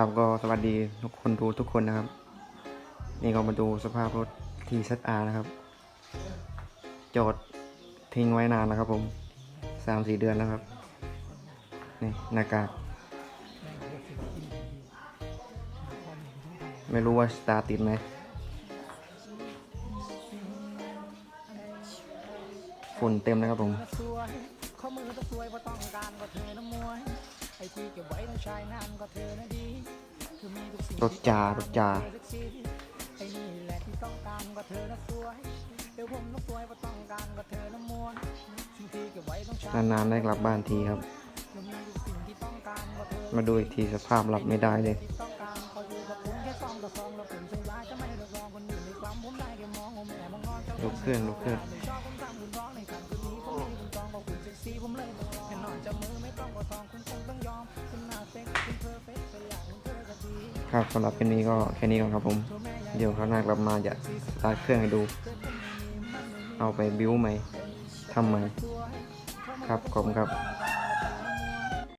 ครับก็สวัสดีทุกคนดูทุกคนนะครับ นี่ก็มาดูสภาพรถ TZR นะครับ จอดทิ้งไว้นานนะครับผมสามสี่เดือนแล้วครับ นี่หน้ากากไม่รู้ว่าสตาร์ติดไหมฝุ่นเต็มนะครับผมข้อมือต้องสวยเพราะต้องการก็เธอนะมวยไอ้ที่เก็บไว้ต้องใช้งานก็เธอนะดี รถจารถจาเซ็กซี่ไอ้นี่แหละที่ต้องการก็เธอนะสวยเดี๋ยวผมต้องสวยเพราะต้องการก็เธอนะมวยสิ่งที่เก็บไว้ต้องใช้นานๆได้กลับบ้านทีครับเธอมีทุกสิ่งที่ต้องการก็เธอมาดูอีกทีสภาพรับไม่ได้เลยที่ต้องการเขาอยู่กับผมแค่สองต่อสองแล้วผมใจร้ายจะไม่ได้รองคนอื่นในความผมได้แค่มองผมแอบมองนอนจะลุกเครื่องลุกเครื่องไม่ชอบผมทำคุณร้องใน ครับสำหรับเป็นนี้ก็แค่นี้ก่อนครับผม เดี๋ยวคราวหน้ากลับมาจะตาร์ทเครื่องให้ดู เอาไปบิ้วใหม่ทำใหม่ครับขอบคุณครับ